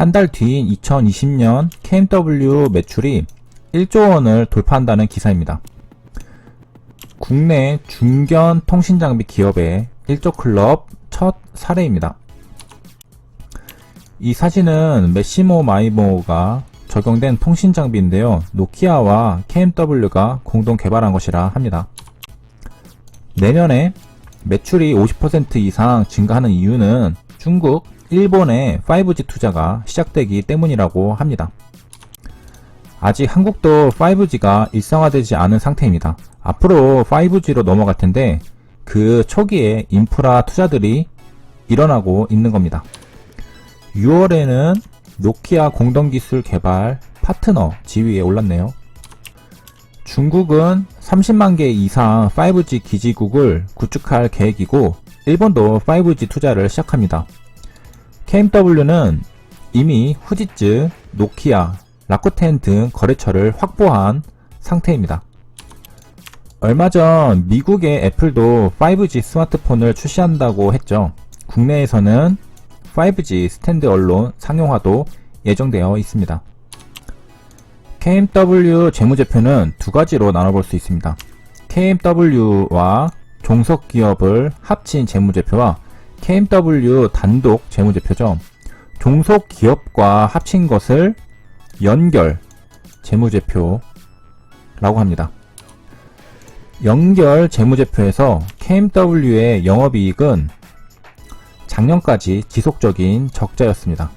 한 달 뒤인 2020년 KMW 매출이 1조 원을 돌파한다는 기사입니다. 국내 중견 통신장비 기업의 1조 클럽 첫 사례입니다. 이 사진은 메시모 마이모가 적용된 통신 장비인데요. 노키아와 KMW가 공동 개발한 것이라 합니다. 내년에 매출이 50% 이상 증가하는 이유는 중국, 일본의 5G 투자가 시작되기 때문이라고 합니다. 아직 한국도 5G가 일상화되지 않은 상태입니다. 앞으로 5G로 넘어갈 텐데 그 초기에 인프라 투자들이 일어나고 있는 겁니다. 6월에는 노키아 공동기술 개발 파트너 지위에 올랐네요. 중국은 30만 개 이상 5G 기지국을 구축할 계획이고 일본도 5G 투자를 시작합니다. KMW는 이미 후지츠, 노키아, 라쿠텐 등 거래처를 확보한 상태입니다. 얼마 전 미국의 애플도 5G 스마트폰을 출시한다고 했죠. 국내에서는 5G 스탠드 언론 상용화도 예정되어 있습니다. KMW 재무제표는 두 가지로 나눠볼 수 있습니다. KMW와 종속기업을 합친 재무제표와 KMW 단독 재무제표죠. 종속 기업과 합친 것을 연결 재무제표라고 합니다. 연결 재무제표에서 KMW의 영업이익은 작년까지 지속적인 적자였습니다.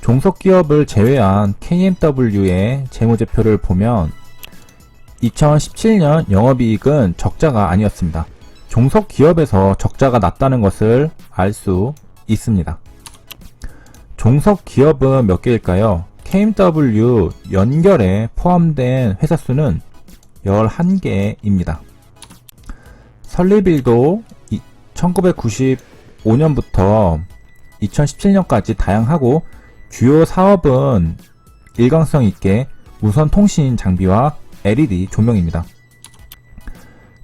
종속기업을 제외한 KMW의 재무제표를 보면 2017년 영업이익은 적자가 아니었습니다. 종속 기업에서 적자가 났다는 것을 알 수 있습니다. 종속 기업은 몇 개일까요? KMW 연결에 포함된 회사 수는 11개입니다. 설립일도 1995년부터 2017년까지 다양하고 주요 사업은 일관성 있게 무선 통신 장비와 LED 조명입니다.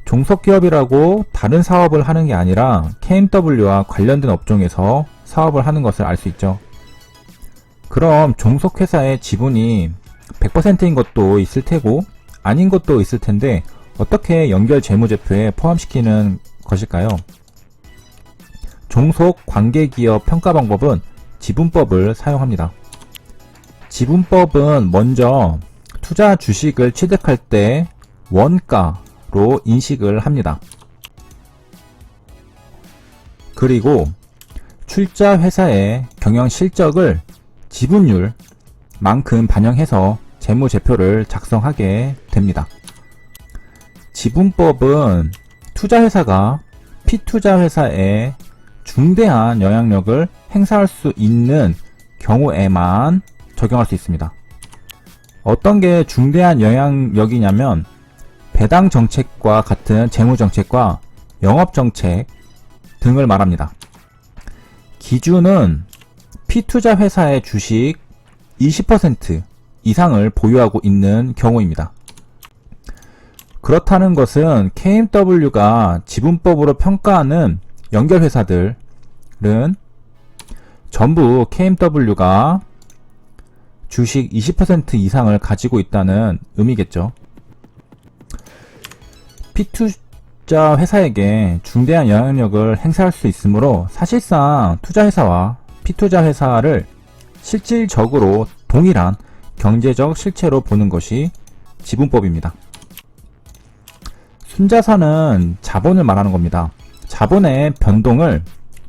종속기업이라고 다른 사업을 하는 게 아니라 KMW와 관련된 업종에서 사업을 하는 것을 알 수 있죠. 그럼 종속회사의 지분이 100%인 것도 있을 테고 아닌 것도 있을 텐데 어떻게 연결 재무제표에 포함시키는 것일까요? 종속 관계기업 평가 방법은 지분법을 사용합니다. 지분법은 먼저 투자 주식을 취득할 때 원가 로 인식을 합니다. 그리고 출자 회사의 경영 실적을 지분율 만큼 반영해서 재무제표를 작성하게 됩니다. 지분법은 투자회사가 피투자회사에 중대한 영향력을 행사할 수 있는 경우에만 적용할 수 있습니다. 어떤 게 중대한 영향력이냐면 배당 정책과 같은 재무 정책과 영업 정책 등을 말합니다. 기준은 피투자 회사의 주식 20% 이상을 보유하고 있는 경우입니다. 그렇다는 것은 KMW가 지분법으로 평가하는 연결 회사들은 전부 KMW가 주식 20% 이상을 가지고 있다는 의미겠죠. 피투자 회사에게 중대한 영향력을 행사할 수 있으므로 사실상 투자 회사와 피투자 회사를 실질적으로 동일한 경제적 실체로 보는 것이 지분법입니다. 순자산은 자본을 말하는 겁니다. 자본의 변동을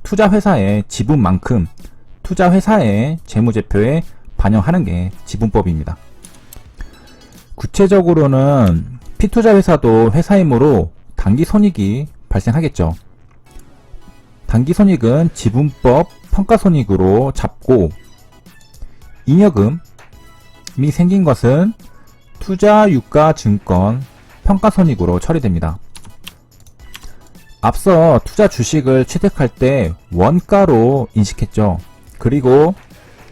투자 회사의 지분만큼 투자 회사의 재무제표에 반영하는 게 지분법입니다. 구체적으로는 피투자 회사도 회사이므로 단기 손익이 발생하겠죠. 단기 손익은 지분법 평가 손익으로 잡고 잉여금이 생긴 것은 투자 유가 증권 평가 손익으로 처리됩니다. 앞서 투자 주식을 취득할 때 원가로 인식했죠. 그리고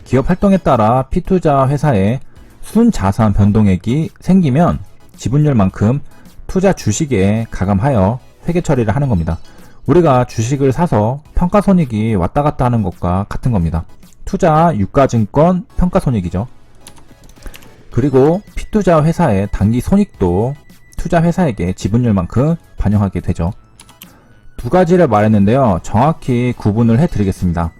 기업 활동에 따라 피투자 회사에 순자산 변동액이 생기면 지분율만큼 투자 주식에 가감하여 회계 처리를 하는 겁니다. 우리가 주식을 사서 평가 손익이 왔다 갔다 하는 것과 같은 겁니다. 투자 유가증권 평가 손익이죠. 그리고 피투자 회사의 단기 손익도 투자 회사에게 지분율만큼 반영하게 되죠. 두 가지를 말했는데요. 정확히 구분을 해드리겠습니다.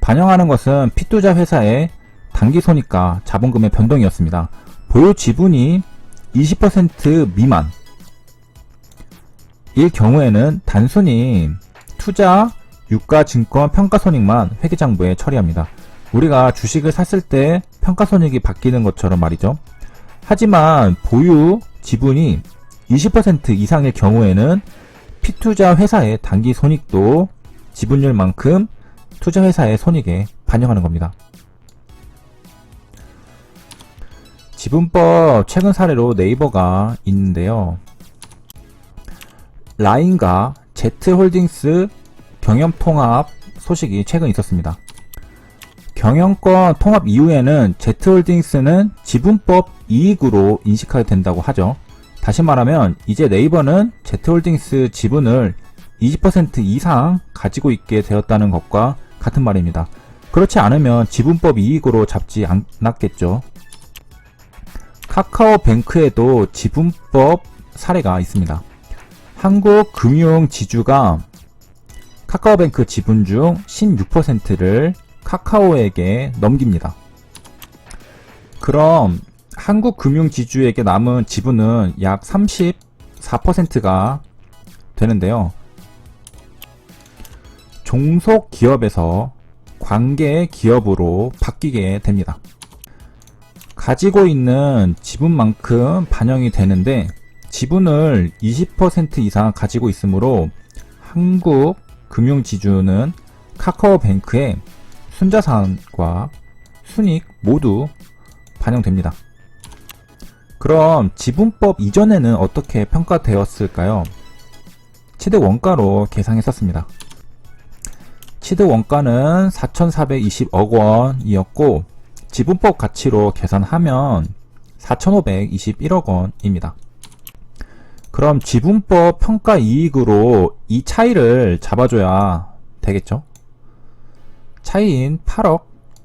반영하는 것은 피투자 회사의 단기 손익과 자본금의 변동이었습니다. 보유 지분이 20% 미만 일 경우에는 단순히 투자 유가 증권 평가손익만 회계장부에 처리합니다. 우리가 주식을 샀을 때 평가손익이 바뀌는 것처럼 말이죠. 하지만 보유 지분이 20% 이상일 경우에는 피투자 회사의 단기 손익도 지분율만큼 투자 회사의 손익에 반영하는 겁니다. 지분법 최근 사례로 네이버가 있는데요. 라인과 Z홀딩스 경영통합 소식이 최근 있었습니다. 경영권 통합 이후에는 Z홀딩스는 지분법 이익으로 인식하게 된다고 하죠. 다시 말하면 이제 네이버는 Z홀딩스 지분을 20% 이상 가지고 있게 되었다는 것과 같은 말입니다. 그렇지 않으면 지분법 이익으로 잡지 않았겠죠. 카카오뱅크에도 지분법 사례가 있습니다. 한국금융지주가 카카오뱅크 지분 중 16%를 카카오에게 넘깁니다. 그럼 한국금융지주에게 남은 지분은 약 34%가 되는데요. 종속 기업에서 관계 기업으로 바뀌게 됩니다. 가지고 있는 지분만큼 반영이 되는데 지분을 20% 이상 가지고 있으므로 한국 금융지주는 카카오뱅크의 순자산과 순익 모두 반영됩니다. 그럼 지분법 이전에는 어떻게 평가되었을까요? 취득 원가로 계상했었습니다. 취득 원가는 4,420억 원이었고 지분법 가치로 계산하면 4,521억 원입니다. 그럼 지분법 평가 이익으로 이 차이를 잡아줘야 되겠죠? 차이인 8억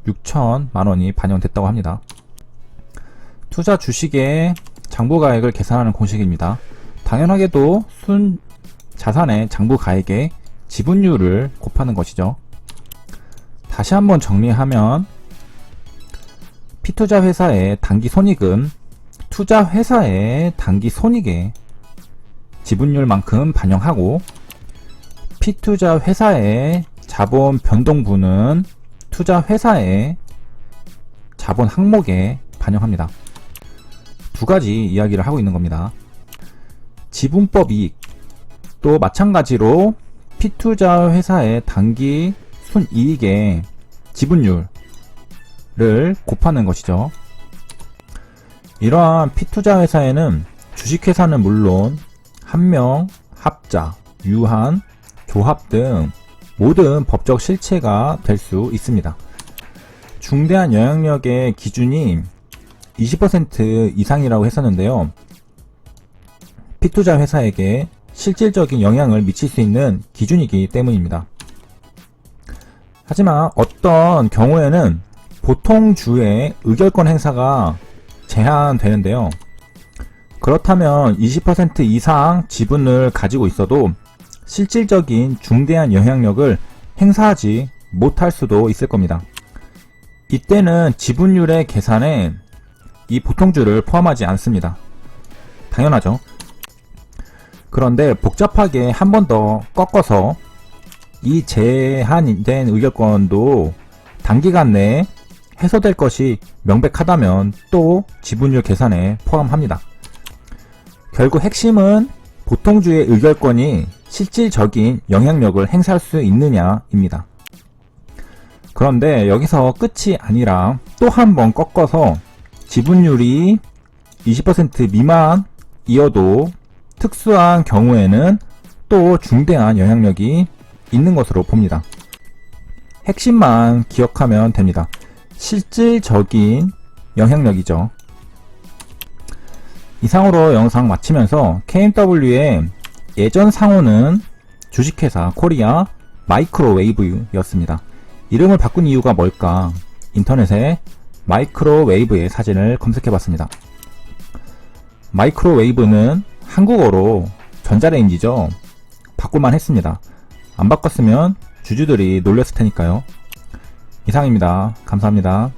6천만 원이 반영됐다고 합니다. 투자 주식의 장부가액을 계산하는 공식입니다. 당연하게도 순 자산의 장부가액에 지분율을 곱하는 것이죠. 다시 한번 정리하면 피투자 회사의 단기 손익은 투자 회사의 단기 손익에 지분율만큼 반영하고 피투자 회사의 자본 변동분은 투자 회사의 자본 항목에 반영합니다. 두 가지 이야기를 하고 있는 겁니다. 지분법 이익 또 마찬가지로 피투자 회사의 단기 순이익의 지분율 을 곱하는 것이죠. 이러한 피투자 회사에는 주식회사는 물론 한명, 합자, 유한, 조합 등 모든 법적 실체가 될 수 있습니다. 중대한 영향력의 기준이 20% 이상이라고 했었는데요. 피투자 회사에게 실질적인 영향을 미칠 수 있는 기준이기 때문입니다. 하지만 어떤 경우에는 보통 주의 의결권 행사가 제한되는데요. 그렇다면 20% 이상 지분을 가지고 있어도 실질적인 중대한 영향력을 행사하지 못할 수도 있을 겁니다. 이때는 지분율의 계산에 이 보통주를 포함하지 않습니다. 당연하죠. 그런데 복잡하게 한 번 더 꺾어서 이 제한된 의결권도 단기간 내에 해소될 것이 명백하다면 또 지분율 계산에 포함합니다. 결국 핵심은 보통주의 의결권이 실질적인 영향력을 행사할 수 있느냐입니다. 그런데 여기서 끝이 아니라 또 한 번 꺾어서 지분율이 20% 미만이어도 특수한 경우에는 또 중대한 영향력이 있는 것으로 봅니다. 핵심만 기억하면 됩니다. 실질적인 영향력이죠. 이상으로 영상 마치면서 KMW의 예전 상호는 주식회사 코리아 마이크로웨이브였습니다. 이름을 바꾼 이유가 뭘까? 인터넷에 마이크로웨이브의 사진을 검색해봤습니다. 마이크로웨이브는 한국어로 전자레인지죠. 바꿀만 했습니다. 안 바꿨으면 주주들이 놀렸을 테니까요. 이상입니다. 감사합니다.